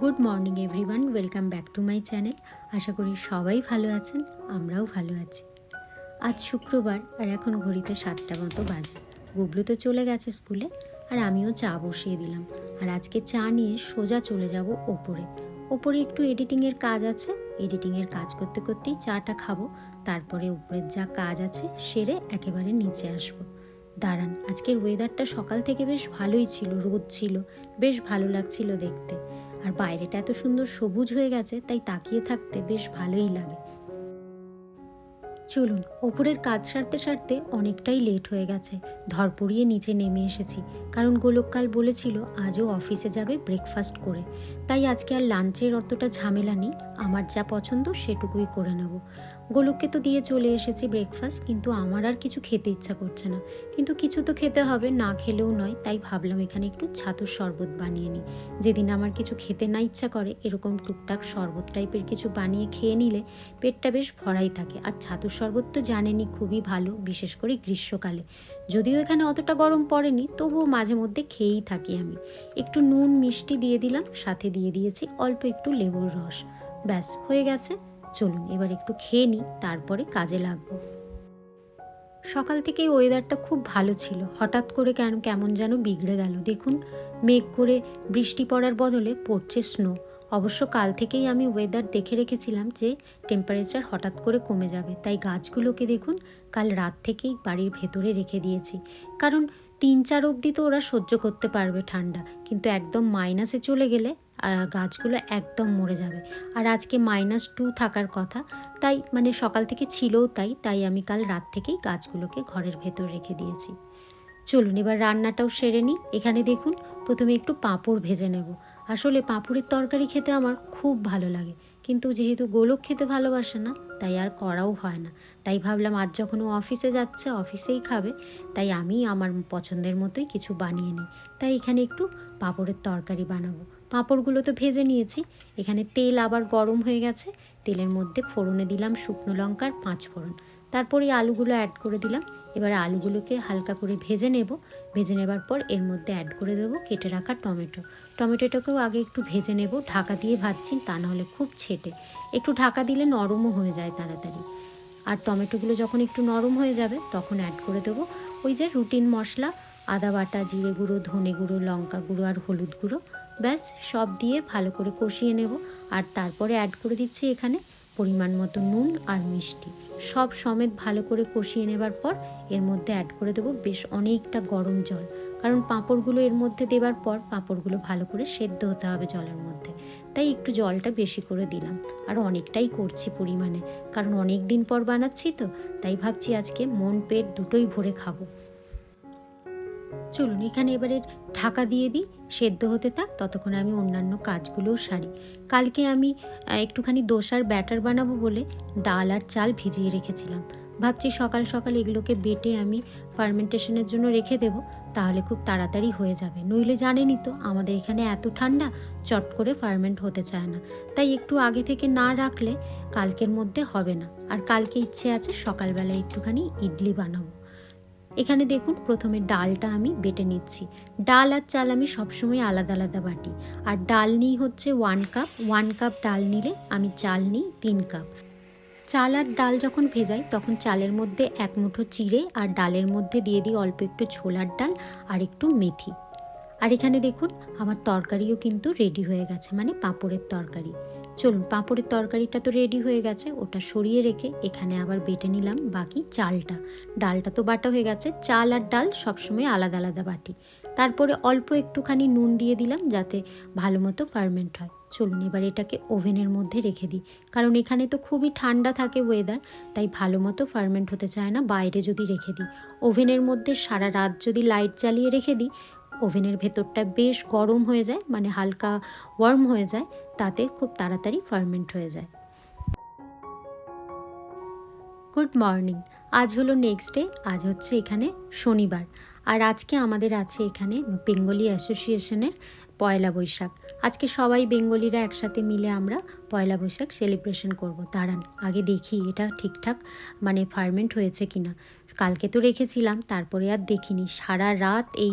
Good morning everyone welcome back to my channel আশা করি সবাই ভালো আছেন, আমরাও ভালো আছি। আজ শুক্রবার আর এখন ঘড়িতে সাতটা মতো বাজে। গুবলু তো চলে গেছে স্কুলে, আর আমিও চা বসিয়ে দিলাম। আর আজকে চা নিয়ে সোজা চলে যাব ওপরে। ওপরে একটু এডিটিংয়ের কাজ আছে এডিটিংয়ের কাজ করতে করতেই চাটা খাব, তারপরে উপরের যা কাজ আছে সেরে একেবারে নিচে আসব। দাঁড়ান, আজকের ওয়েদারটা সকাল থেকে বেশ ভালোই ছিল, রোদ ছিল, বেশ ভালো লাগছিল দেখতে আর বাইরেটা এত সুন্দর সবুজ হয়ে গেছে, তাই তাকিয়ে থাকতে বেশ ভালোই লাগে চলুন, ওপরের কাজ সারতে সারতে অনেকটাই লেট হয়ে গেছে। ধর পড়িয়ে নিচে নেমে এসেছি। কারণ গোলককাল বলেছিল আজও অফিসে যাবে ব্রেকফাস্ট করে। তাই আজকে আর লাঞ্চের অতটা ঝামেলা নেই। আমার যা পছন্দ সেটুকুই করে নেব। গোলককে তো দিয়ে চলে এসেছি ব্রেকফাস্ট কিন্তু আমার আর কিছু খেতে ইচ্ছা করছে না। কিন্তু কিছু তো খেতে হবে, না খেলেও নয়, তাই ভাবলাম এখানে একটু ছাতুর শরবত বানিয়ে নিই। যেদিন আমার কিছু খেতে না ইচ্ছা করে, এরকম টুকটাক শরবত টাইপের কিছু বানিয়ে খেয়ে নিলে পেটটা বেশ ভরাই থাকে। আর ছাতুর শরবত তো জানেনই, খুবই ভালো, বিশেষ করে গ্রীষ্মকালে। যদিও এখানে অতটা গরম পড়েনি, তবুও মাঝে মধ্যে খেয়েই থাকি আমি। একটু নুন, মিষ্টি দিয়ে দিলাম, সাথে দিয়ে দিয়েছি অল্প একটু লেবুর রস। ব্যাস, হয়ে গেছে। চলুন, এবার একটু খেয়ে নিই, তারপরে কাজে লাগবো। সকাল থেকেই ওয়েদারটা খুব ভালো ছিল। হঠাৎ করে কেন, কেমন যেন বিগড়ে গেল। দেখুন, মেঘ করে বৃষ্টি পড়ার বদলে পড়ছে স্নো অবশ্য কাল থেকেই আমি ওয়েদার দেখে রেখেছিলাম যে টেম্পারেচার হঠাৎ করে কমে যাবে। তাই গাছগুলোকে দেখুন, কাল রাত থেকেই বাড়ির ভেতরে রেখে দিয়েছি। কারণ তিন চার অবধি তো ওরা সহ্য করতে পারবে ঠান্ডা। কিন্তু একদম মাইনাসে চলে গেলে গাছগুলো একদম মরে যাবে। আর আজকে মাইনাস টু থাকার কথা, তাই মানে সকাল থেকে ছিলও তাই তাই আমি কাল রাত থেকেই গাছগুলোকে ঘরের ভেতর রেখে দিয়েছি। চলুন, এবার রান্নাটাও সেরে নিই। এখানে দেখুন, প্রথমে একটু পাঁপড় ভেজে নেব। আসলে পাঁপড়ের তরকারি খেতে আমার খুব ভালো লাগে। কিন্তু যেহেতু গোলক খেতে ভালোবাসে না, তাই আর করাও হয় না। তাই ভাবলাম আজ যখন ও অফিসে যাচ্ছে, অফিসেই খাবে। তাই আমি আমার পছন্দের মতোই কিছু বানিয়ে নিই। তাই এখানে একটু পাঁপড়ের তরকারি বানাবো। পাঁপড়গুলো তো ভেজে নিয়েছি। এখানে তেল আবার গরম হয়ে গেছে। তেলের মধ্যে ফোড়নে দিলাম শুকনো লঙ্কার পাঁচ ফোড়ন তারপরে আলুগুলো অ্যাড করে দিলাম। এবার আলুগুলোকে হালকা করে ভেজে নেব। ভেজে নেবার পর এর মধ্যে অ্যাড করে দেবো কেটে রাখা টমেটো। টমেটোটাকেও আগে একটু ভেজে নেব। ঢাকা দিয়ে ভাজছি, তা নাহলে খুব ছেটে। একটু ঢাকা দিলে নরমও হয়ে যায় তাড়াতাড়ি। আর টমেটোগুলো যখন একটু নরম হয়ে যাবে, তখন অ্যাড করে দেবো ওই যে রুটিন মশলা, আদা বাটা, জিরে গুঁড়ো, ধনে গুঁড়ো, লঙ্কা গুঁড়ো আর হলুদ গুঁড়ো। ব্যাস, সব দিয়ে ভালো করে কষিয়ে নেব। আর তারপরে অ্যাড করে দিচ্ছি এখানে পরিমাণ মতো নুন আর মিষ্টি। সব সমেত ভালো করে কষিয়ে নেবার পর এর মধ্যে অ্যাড করে দেবো বেশ অনেকটা গরম জল। কারণ পাঁপড়গুলো এর মধ্যে দেবার পর পাঁপড়গুলো ভালো করে সেদ্ধ হতে হবে জলের মধ্যে। তাই একটু জলটা বেশি করে দিলাম। আর অনেকটাই করছি পরিমাণে। কারণ অনেক দিন পর বানাচ্ছি তো, তাই ভাবছি আজকে মন পেট দুটোই ভরে খাব। চলুন, এখানে এবারে ঢাকা দিয়ে দিই, সেদ্ধ হতে থাক, ততক্ষণে আমি অন্যান্য কাজগুলোও সারি। কালকে আমি একটুখানি দোসার ব্যাটার বানাবো বলে ডাল আর চাল ভিজিয়ে রেখেছিলাম। ভাবছি সকাল সকাল এগুলোকে বেটে আমি ফার্মেন্টেশনের জন্য রেখে দেবো, তাহলে খুব তাড়াতাড়ি হয়ে যাবে। নইলে জানেনই তো, আমাদের এখানে এত ঠান্ডা, চট করে ফার্মেন্ট হতে চায় না। তাই একটু আগে থেকে না রাখলে কালকের মধ্যে হবে না। আর কালকে ইচ্ছে আছে সকালবেলায় একটুখানি ইডলি বানাবো। এখানে দেখুন, প্রথমে ডালটা আমি বেটে নিচ্ছি। ডাল আর চাল আমি সবসময় আলাদা আলাদা বাটি। আর ডাল নিই হচ্ছে ওয়ান কাপ ওয়ান কাপ ডাল নিলে আমি চাল নিই তিন কাপ চাল আর ডাল যখন ভেজাই, তখন চালের মধ্যে এক মুঠো চিড়ে আর ডালের মধ্যে দিয়ে দিই অল্প একটু ছোলার ডাল আর একটু মেথি। আর এখানে দেখুন, আমার তরকারিও কিন্তু রেডি হয়ে গেছে মানে পাঁপড়ের তরকারি। চলুন, পাঁপড়ের তরকারিটা তো রেডি হয়ে গেছে, ওটা সরিয়ে রেখে এখানে আবার বেটে নিলাম বাকি চালটা। ডালটা তো বাটা হয়ে গেছে, চাল আর ডাল সবসময় আলাদা আলাদা বাটি। তারপরে অল্প একটুখানি নুন দিয়ে দিলাম যাতে ভালো মতো ফার্মেন্ট হয়। চলুন, এবার এটাকে ওভেনের মধ্যে রেখে দিই। কারণ এখানে তো খুবই ঠান্ডা থাকে ওয়েদার তাই ভালো মতো ফার্মেন্ট হতে চায় না, বাইরে যদি রেখে দিই। ওভেনের মধ্যে সারা রাত যদি লাইট জ্বালিয়ে রেখে দিই ওভেনের ভেতরটা বেশ গরম হয়ে যায় মানে হালকা ওয়ার্ম হয়ে যায়, তাতে খুব তাড়াতাড়ি ফার্মেন্ট হয়ে যায়। গুড মর্নিং আজ হলো নেক্সট ডে আজ হচ্ছে এখানে শনিবার। আর আজকে আমাদের আছে এখানে বেঙ্গলি অ্যাসোসিয়েশনের পয়লা বৈশাখ। আজকে সবাই বেঙ্গলিরা একসাথে মিলে আমরা পয়লা বৈশাখ সেলিব্রেশন করব। দাঁড়ান, আগে দেখি এটা ঠিকঠাক মানে ফার্মেন্ট হয়েছে কিনা। কালকে তো রেখেছিলাম, তারপরে আর দেখিনি। সারা রাত এই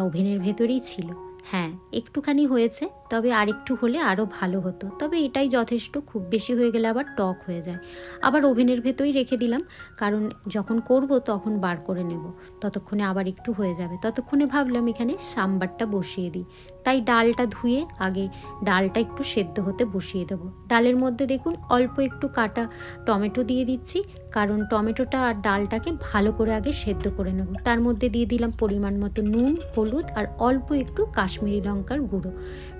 ওভেনের ভেতরেই ছিল। হ্যাঁ একটুখানি হয়েছে, তবে আরেকটু হলে আরও ভালো হতো। তবে এটাই যথেষ্ট, খুব বেশি হয়ে গেলে আবার টক হয়ে যায়। আবার ওভেনের ভেতরেই রেখে দিলাম, কারণ যখন করব তখন বার করে নেব। ততক্ষণে আবার একটু হয়ে যাবে। ততক্ষণে ভাবলাম এখানে সাম্বারটা বসিয়ে দিই। তাই ডালটা ধুয়ে আগে ডালটা একটু সেদ্ধ হতে বসিয়ে দেবো। ডালের মধ্যে দেখুন অল্প একটু কাটা টমেটো দিয়ে দিচ্ছি, কারণ টমেটোটা আর ডালটাকে ভালো করে আগে সেদ্ধ করে নেব। তার মধ্যে দিয়ে দিলাম পরিমাণ মতো নুন, হলুদ আর অল্প একটু কাশ্মীরি লঙ্কার গুঁড়ো।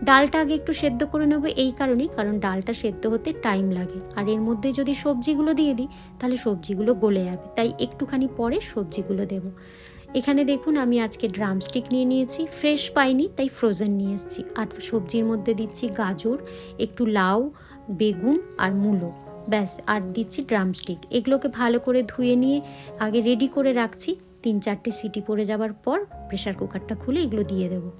ডালটা আগে একটু সেদ্ধ করে নেব এই কারণেই, কারণ ডালটা সেদ্ধ হতে টাইম লাগে। আর এর মধ্যে যদি সবজিগুলো দিয়ে দিই, তাহলে সবজিগুলো গলে যাবে। তাই একটুখানি পরে সবজিগুলো দেবো। এখানে দেখুন, আমি আজকে ড্রামস্টিক নিয়ে নিয়েছি। ফ্রেশ পাইনি, তাই ফ্রোজেন নিয়ে এসেছি। আর সবজির মধ্যে দিচ্ছি গাজর, একটু লাউ, বেগুন আর মূলো। ব্যাস, আর দিচ্ছি ড্রামস্টিক এগুলোকে ভালো করে ধুয়ে নিয়ে আগে রেডি করে রাখছি। তিন চারটে সিটি পড়ে যাওয়ার পর প্রেশার কুকারটা খুলে এগুলো দিয়ে দেবো।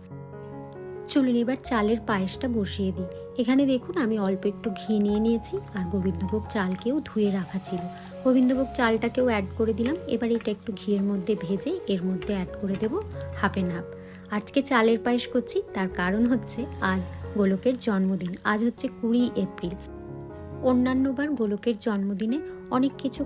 চলুন এবার চালের পায়েসটা বসিয়ে দিই। এখানে দেখুন আমি অল্প একটু ঘি নিয়ে নিয়েছি আর গোবিন্দভোগ চালকেও ধুয়ে রাখা ছিল। গোবিন্দভোগ চালটাকেও অ্যাড করে দিলাম। এবার এটা একটু ঘিয়ের মধ্যে ভেজে এর মধ্যে অ্যাড করে দেব হাফ অ্যান্ড হাফ আজকে চালের পায়েস করছি, তার কারণ হচ্ছে আজ গোলকের জন্মদিন। আজ হচ্ছে কুড়ি এপ্রিল। অন্যান্যবার গোলকের জন্মদিনে অনেক কিছু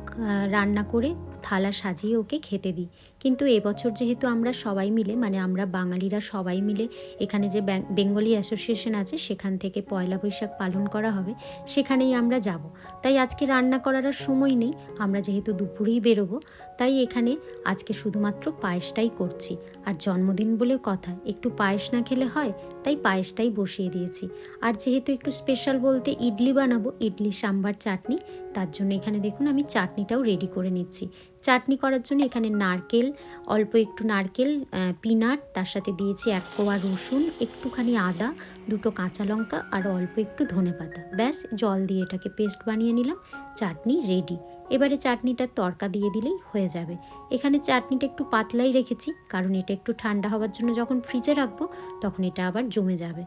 রান্না করে থালা সাজিয়ে ওকে খেতে দিই। কিন্তু এবছর যেহেতু আমরা সবাই মিলে মানে আমরা বাঙালিরা সবাই মিলে এখানে যে বেঙ্গলি অ্যাসোসিয়েশন আছে, সেখান থেকে পয়লা বৈশাখ পালন করা হবে, সেখানেই আমরা যাব। তাই আজকে রান্না করার আর সময় নেই। আমরা যেহেতু দুপুরেই বেরোবো তাই এখানে আজকে শুধুমাত্র পায়েসটাই করছি। আর জন্মদিন বলে কথা, একটু পায়েস না খেলে হয়, তাই পায়েসটাই বসিয়ে দিয়েছি। আর যেহেতু একটু স্পেশাল বলতে ইডলি বানাবো, ইডলি, সাম্বার, চাটনি, তার জন্য এখানে দেখুন আমি চাটনিটাও রেডি করে নিচ্ছি। চাটনি করার জন্য এখানে নারকেল, অল্প একটু নারকেল পিনাট তার সাথে দিয়েছি এক কোয়া রসুন, একটুখানি আদা, দুটো কাঁচা লঙ্কা, আর অল্প একটু ধনেপাতা। ব্যাস, জল দিয়ে এটাকে পেস্ট বানিয়ে নিলাম, চাটনি রেডি এবারে চাটনিটার তরকা দিয়ে দিলেই হয়ে যাবে। এখানে চাটনিটা একটু পাতলাই রেখেছি, কারণ এটা একটু ঠান্ডা হওয়ার জন্য যখন ফ্রিজে রাখব তখন এটা আবার জমে যাবে।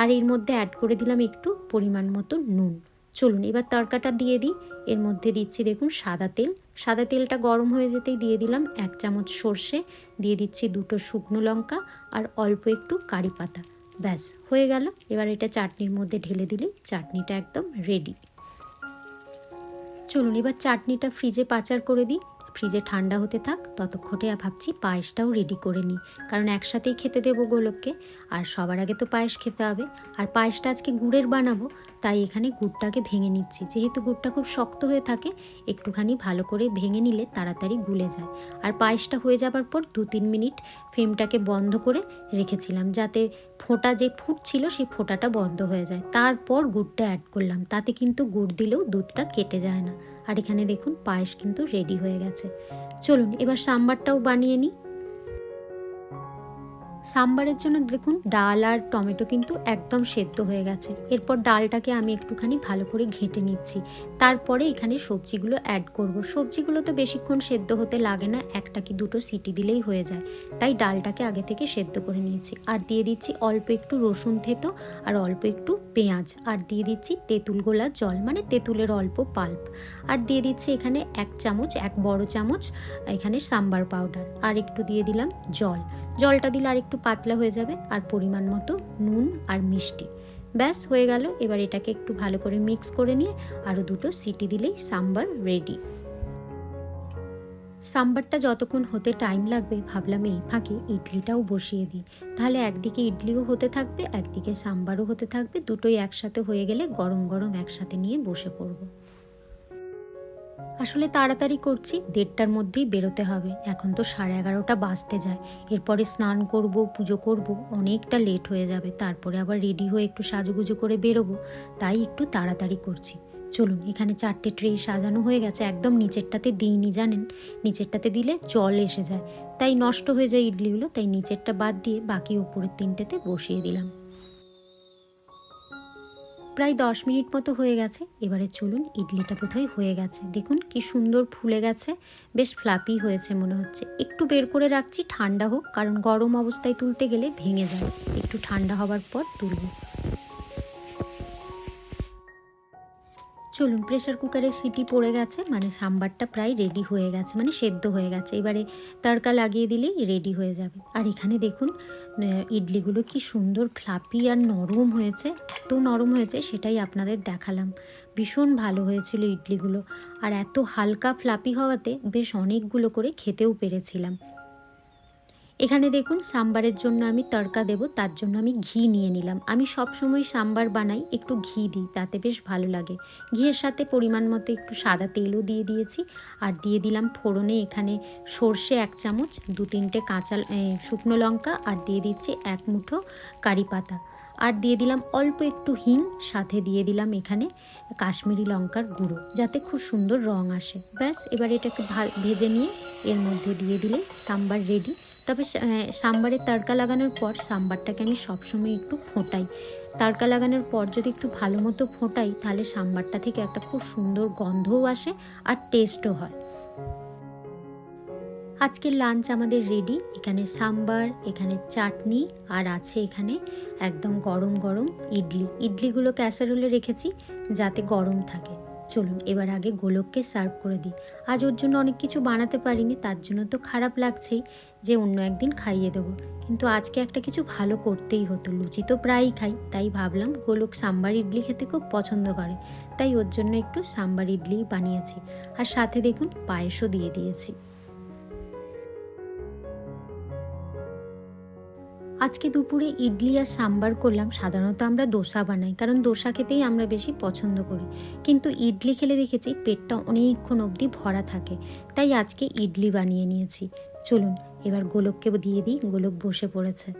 আর এর মধ্যে অ্যাড করে দিলাম একটু পরিমাণ মতো নুন। চলুন, এবার তরকাটা দিয়ে দিই। এর মধ্যে দিচ্ছি দেখুন সাদা তেল। সাদা তেলটা গরম হয়ে যেতেই দিয়ে দিলাম এক চামচ সর্ষে, দিয়ে দিচ্ছি দুটো শুকনো লঙ্কা আর অল্প একটু কারি পাতা। ব্যাস, হয়ে গেল। এবার এটা চাটনির মধ্যে ঢেলে দিলেই চাটনিটা একদম রেডি চলুন এবার চাটনিটা ফ্রিজে পাচার করে দিই। ফ্রিজে ঠান্ডা হতে থাক, ততক্ষণে ভাবছি পায়েসটাও রেডি করে নিই। কারণ একসাথেই খেতে দেবো গোলককে। আর সবার আগে তো পায়েস খেতে হবে। আর পায়েসটা আজকে গুড়ের বানাবো, তাই এখানে গুড়টাকে ভেঙে নিচ্ছি। যেহেতু গুড়টা খুব শক্ত হয়ে থাকে, একটুখানি ভালো করে ভেঙে নিলে তাড়াতাড়ি গুলে যায়। আর পায়েসটা হয়ে যাবার পর দু তিন মিনিট ফ্লেমটাকে বন্ধ করে রেখেছিলাম, যাতে ফোঁটা যে ফুটছিল সেই ফোঁটাটা বন্ধ হয়ে যায়। তারপর গুড়টা অ্যাড করলাম। তাতে কিন্তু গুড় দিলেও দুধটা কেটে যায় না। আর এখানে দেখুন পায়েস কিন্তু রেডি হয়ে গেছে। চলুন এবার সাম্বারটাও বানিয়ে নিই। সাম্বারের জন্য দেখুন, ডাল আর টমেটো কিন্তু একদম সেদ্ধ হয়ে গেছে। এরপর ডালটাকে আমি একটুখানি ভালো করে ঘেঁটে নিচ্ছি। তারপরে এখানে সবজিগুলো অ্যাড করব। সবজিগুলো তো বেশিক্ষণ সেদ্ধ হতে লাগে না, একটা কি দুটো সিটি দিলেই হয়ে যায়। তাই ডালটাকে আগে থেকে সেদ্ধ করে নিয়েছি। আর দিয়ে দিচ্ছি অল্প একটু রসুন থেতো আর অল্প একটু পেঁয়াজ। আর দিয়ে দিচ্ছি তেঁতুল গোলার জল মানে তেঁতুলের অল্প পাল্প। আর দিয়ে দিচ্ছি এখানে এক চামচ, এক বড় চামচ এখানে সাম্বার পাউডার। আর একটু দিয়ে দিলাম জল। জলটা দিলে আর একটু পাতলা হয়ে যাবে আর পরিমাণ মতো নুন আর মিষ্টি। ব্যাস, হয়ে গেল। এবার এটাকে একটু ভালো করে মিক্স করে নিয়ে আরও দুটো সিটি দিলেই সাম্বার রেডি। সাম্বারটা যতক্ষণ হতে টাইম লাগবে, ভাবলাম এই ফাঁকে ইডলিটাও বসিয়ে দিই। তাহলে একদিকে ইডলিও হতে থাকবে, একদিকে সাম্বারও হতে থাকবে। দুটোই একসাথে হয়ে গেলে গরম গরম একসাথে নিয়ে বসে পড়ব। আসলে তাড়াতাড়ি করছি, দেড়টার মধ্যেই বেরোতে হবে। এখন তো সাড়ে এগারোটা বাজতে যায়। এরপরে স্নান করব, পুজো করব, অনেকটা লেট হয়ে যাবে। তারপরে আবার রেডি হয়ে একটু সাজুগুজু করে বেরোবো। তাই একটু তাড়াতাড়ি করছি। চলুন, এখানে চারটে ট্রে সাজানো হয়ে গেছে। একদম নিচেরটাতে দিইনি, জানেন? নিচেরটাতে দিলে জল এসে যায়। তাই নষ্ট হয়ে যায় ইডলিগুলো, তাই নিচেরটা বাদ দিয়ে বাকি উপরের তিনটেতে বসিয়ে দিলাম। প্রায় দশ মিনিট মতো হয়ে গেছে। এবারে চলুন ইডলিটা বোধহয় হয়ে গেছে। দেখুন কি সুন্দর ফুলে গেছে। বেশ ফ্লাপি হয়েছে মনে হচ্ছে। একটু বের করে রাখছি, ঠান্ডা হোক, কারণ গরম অবস্থায় তুলতে গেলে ভেঙে যায়। একটু ঠান্ডা হবার পর তুলব। চলুন প্রেশার কুকারের সিটি পড়ে গেছে মানে সাম্বারটা প্রায় রেডি হয়ে গেছে মানে সেদ্ধ হয়ে গেছে। এবারে তড়কা লাগিয়ে দিলেই রেডি হয়ে যাবে। আর এখানে দেখুন ইডলিগুলো কি সুন্দর ফ্লাপি আর নরম হয়েছে, এত নরম হয়েছে, সেটাই আপনাদের দেখালাম। ভীষণ ভালো হয়েছিল ইডলিগুলো। আর এত হালকা ফ্লাপি হওয়াতে বেশ অনেকগুলো করে খেতেও পেরেছিলাম। এখানে দেখুন, সাম্বারের জন্য আমি তড়কা দেব, তার জন্য আমি ঘি নিয়ে নিলাম। আমি সব সময় সাম্বার বানাই, একটু ঘি দিই, তাতে বেশ ভালো লাগে। ঘিয়ের সাথে পরিমাণ মতো একটু সাদা তেলও দিয়ে দিয়েছি, আর দিয়ে দিলাম ফোড়নে এখানে সর্ষে এক চামচ, দু তিনটে কাঁচা শুকনো লঙ্কা, আর দিয়ে দিচ্ছি এক মুঠো কারি পাতা। আর দিয়ে দিলাম অল্প একটু হিং, সাথে দিয়ে দিলাম এখানে কাশ্মীরি লঙ্কার গুঁড়ো, যাতে খুব সুন্দর রং আসে। ব্যাস, এবার এটাকে ভেজে নিয়ে এর মধ্যে দিয়ে দিলে সাম্বার রেডি তবে সাম্বারে তড়কা লাগানোর পর সাম্বারটাকে আমি সবসময় একটু ফোটাই। তড়কা লাগানোর পর যদি একটু ভালো মতো ফোটাই, তাহলে সাম্বারটা থেকে একটা খুব সুন্দর গন্ধও আসে আর টেস্টও হয়। আজকের লাঞ্চ আমাদের রেডি এখানে সাম্বার, এখানে চাটনি আর আছে এখানে একদম গরম গরম ইডলি। ইডলিগুলো ক্যাসারোলে রেখেছি যাতে গরম থাকে। চলুন এবার আগে গোলককে সার্ভ করে দিই। আজ ওর জন্য অনেক কিছু বানাতে পারিনি, তার জন্য তো খারাপ লাগছেই। যে অন্য একদিন খাইয়ে দেবো। কিন্তু আজকে একটা কিছু ভালো করতেই হতো। লুচি তো প্রায়ই খাই, তাই ভাবলাম গোলক সাম্বার ইডলি খেতে খুব পছন্দ করে। তাই ওর জন্য একটু সাম্বার ইডলি বানিয়েছি। আর সাথে দেখুন পায়েসও দিয়ে দিয়েছি। আজকে দুপুরে ইডলি আর সাম্বার করলাম। সাধারণত আমরা দোসা বানাই, কারণ দোসা খেতেই আমরা বেশি পছন্দ করি। কিন্তু ইডলি খেলে দেখেছি পেটটা অনেকক্ষণ অবধি ভরা থাকে। তাই আজকে ইডলি বানিয়ে নিয়েছি। চলুন এবার গোলককে দিয়ে দিই, গোলক বসে পড়েছে।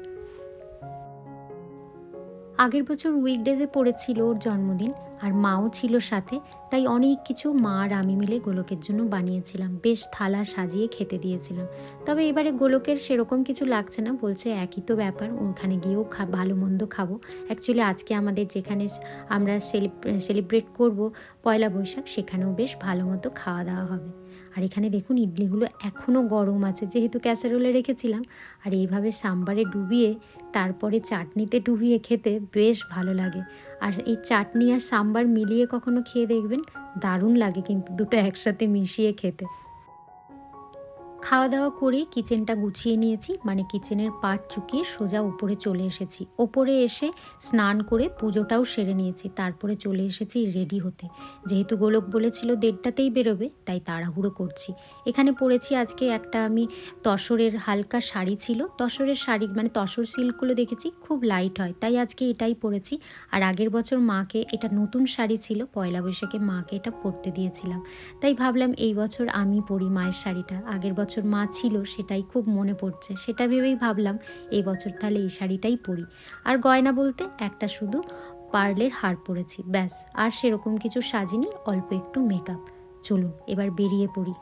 আগের বছর উইকডেজে পড়েছিল ওর জন্মদিন, আর মাও ছিল সাথে, তাই অনেক কিছু মা আর আমি মিলে গোলকের জন্য বানিয়েছিলাম। বেশ থালা সাজিয়ে খেতে দিয়েছিলাম। তবে এবারে গোলকের সেরকম কিছু লাগছে না, বলছে একই তো ব্যাপার, ওখানে গিয়েও খা, ভালো মন্দ খাব। অ্যাকচুয়ালি আজকে আমাদের যেখানে আমরা সেলিব্রেট করব পয়লা বৈশাখ, সেখানেও বেশ ভালো মতো খাওয়া দাওয়া হবে। আর এখানে দেখুন, ইডলিগুলো এখনও গরম আছে, যেহেতু ক্যাসারোলে রেখেছিলাম। আর এইভাবে সাম্বারে ডুবিয়ে, তারপরে চাটনিতে ডুবিয়ে খেতে বেশ ভালো লাগে। আর এই চাটনি আর সাম্বার মিলিয়ে কখনো খেয়ে দেখবেন, দারুণ লাগে কিন্তু দুটো একসাথে মিশিয়ে খেতে। খাওয়া দাওয়া করে কিচেনটা গুছিয়ে নিয়েছি মানে কিচেনের পাট চুকিয়ে সোজা উপরে চলে এসেছি। ওপরে এসে স্নান করে পুজোটাও সেরে নিয়েছি, তারপরে চলে এসেছি রেডি হতে। যেহেতু গোলক বলেছিল দেড়টাতেই বেরোবে, তাই তাড়াহুড়ো করছি। এখানে পরেছি আজকে একটা আমি তসরের হালকা শাড়ি ছিল। তসরের শাড়ি মানে তসর সিল্কগুলো দেখেছি, খুব লাইট হয়, তাই আজকে এটাই পরেছি। আর আগের বছর মাকে এটা নতুন শাড়ি ছিল, পয়লা বৈশাখে মাকে এটা পরতে দিয়েছিলাম। তাই ভাবলাম এই বছর আমি পরি মায়ের শাড়িটা। আগের বছর মা ছিল সেটাই খুব মনে পড়ছে। সেটা ভেবেই ভাবলাম এই বছর তাহলে এই শাড়িটাই পরি। আর গয়না বলতে একটা শুধু পার্লের হার পরেছি, ব্যাস। আর সেরকম কিছু সাজিনি, অল্প একটু মেকআপ চলুন, এবার বেরিয়ে পড়ি।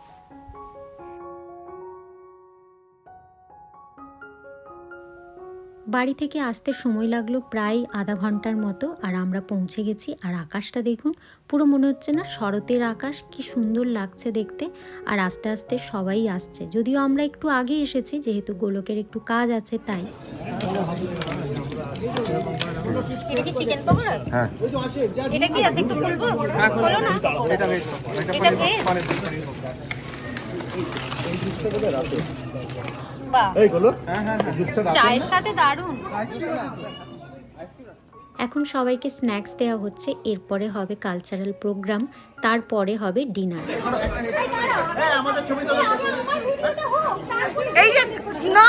বাড়ি থেকে আসতে সময় লাগল প্রায় আধা ঘণ্টার মতো আর আমরা পৌঁছে গেছি। আর আকাশটা দেখুন পুরো মনে হচ্ছে না শরতের আকাশ কি সুন্দর লাগছে দেখতে। আর আস্তে আস্তে সবাই আসছে। যদিও আমরা একটু আগে এসেছি যেহেতু গোলকের একটু কাজ আছে তাই। এটা কি চিকেন পকোড়া? হ্যাঁ। এটা কি আছে একটু খুলবো খোলো না। এটা বেশ। এটা ভেজ বাহ হ্যাঁ হ্যাঁ চায়ের সাথে এখন সবাইকে স্ন্যাক্স দেওয়া হচ্ছে এরপরে হবে কালচারাল প্রোগ্রাম তারপরে হবে ডিনার। এই যে না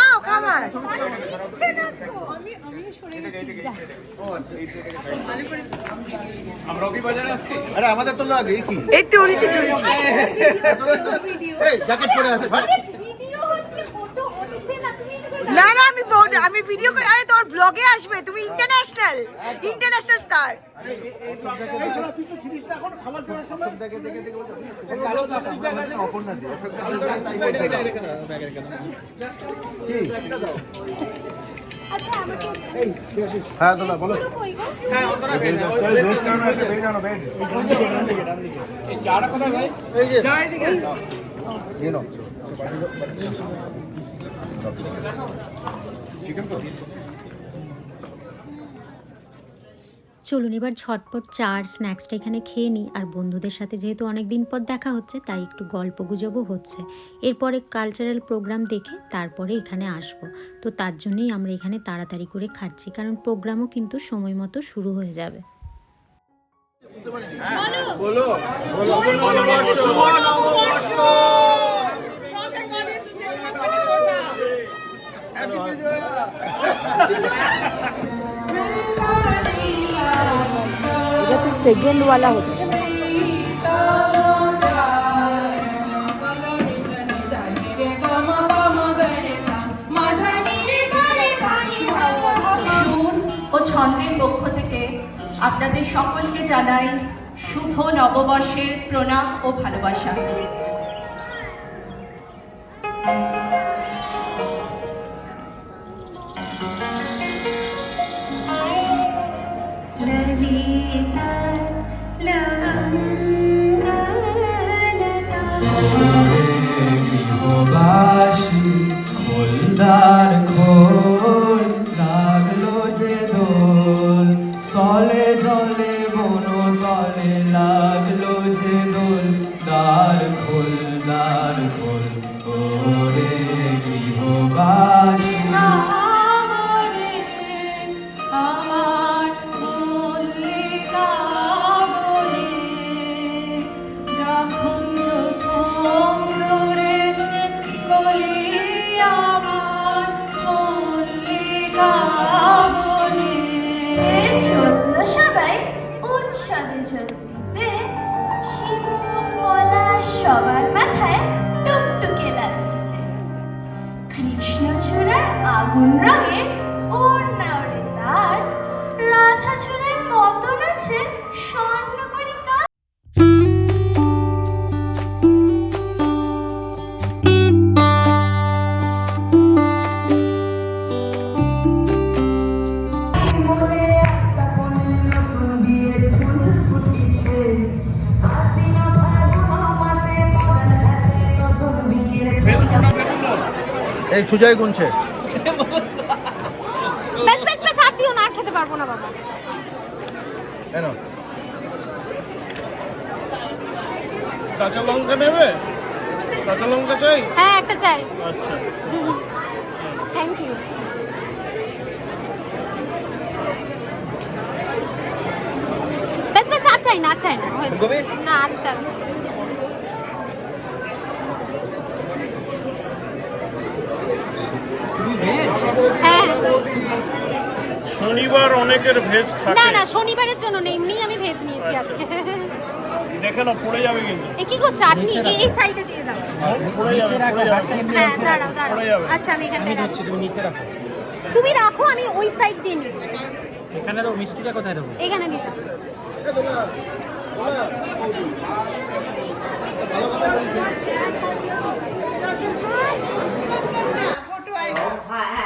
আরে আমাদের তো লাগে এই কি? এই তুলছি তুলছি জ্যাকেট পরে আছে ভাই। না না আমি আমি ভিডিও করে। আরে তোর ব্লগে আসবে। তুমি ইন্টারন্যাশনাল ইন্টারন্যাশনাল স্টার হ্যাঁ দাদা বলো হ্যাঁ চলুন এবার ঝটপট চা আর স্ন্যাক্সটা এখানে খেয়ে নিই আর বন্ধুদের সাথে যেহেতু অনেক দিন পর দেখা হচ্ছে তাই একটু গল্প গুজবও হচ্ছে এরপরে কালচারাল প্রোগ্রাম দেখে তারপরে এখানে আসব তো তার জন্যই আমরা এখানে তাড়াতাড়ি করে খাচ্ছি কারণ প্রোগ্রামও কিন্তু সময় মতো শুরু হয়ে যাবে সেকেন্ড হচ্ছে সুর ও ছন্দের পক্ষ থেকে আপনাদের সকলকে জানাই শুভ নববর্ষের প্রণাম ও ভালোবাসা। এই সুজয় গুনছে। বেশ বেশ ব্যাস হাত দিও না আর খেতে পারব না বাবা। কেন? কাঁচা লঙ্কা নেবে? কাঁচা লঙ্কা চাই? হ্যাঁ একটা চাই। আচ্ছা। থ্যাংক ইউ বেশ বেশ আর চাই না চাই না হয়েছে। না আর হ্যাঁ। শনিবার অনেকের ভেজ না থাকে। না শনিবারের জন্য নেই এমনি আমি ভেজ নিয়েছি আজকে। দেখে না পড়ে যাবে কিন্তু। এ কি গো চাটনি? এই- এই সাইডে দিয়ে দাও। পড়ে যাবে পড়ে যাবে। হ্যাঁ দাঁড়াও আচ্ছা আমি এখানটায় রাখছি তুমি রাখো। আমি ওই সাইড দিয়ে নিচ্ছি। এখানে তো মিষ্টিটা কোথায় দেবো? এখানে দিতে না না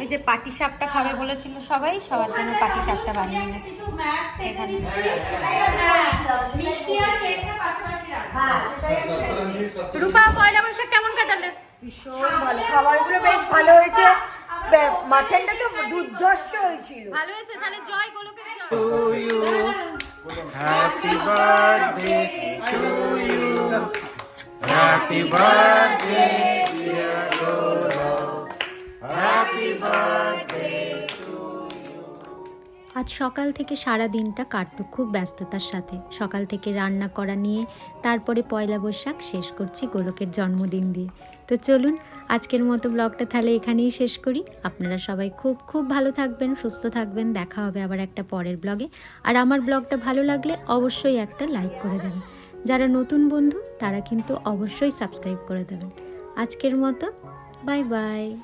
ওই যে পাটি সাপটা খাবে বলেছিল সবাই সবার জন্য পাটি সাপটা বানিয়ে এনেছি। এখানে হ্যাঁ রূপা পয়লা বৈশাখ কেমন কাটালে? ভীষণ ভালো। খাবারগুলো বেশ ভালো হয়েছে। মাটনটা তো দুর্ধর্ষ হয়েছিল। ভালো হয়েছে তাহলে জয় গোলকের জয়। Happy birthday to you happy birthday আজ সকাল থেকে সারা দিনটা কাটলো খুব ব্যস্ততার সাথে। সকাল থেকে রান্না করা নিয়ে তারপরে পয়লা বৈশাখ শেষ করছি গোলকের জন্মদিন দিয়ে। তো চলুন, আজকের মতো ব্লগটা তাহলে এখানেই শেষ করি। আপনারা সবাই খুব খুব ভালো থাকবেন, সুস্থ থাকবেন। দেখা হবে আবার একটা পরের ব্লগে। আর আমার ব্লগটা ভালো লাগলে অবশ্যই একটা লাইক করে দেবেন। যারা নতুন বন্ধু, তারা কিন্তু অবশ্যই সাবস্ক্রাইব করে দেবেন। আজকের মতো, বাই বাই।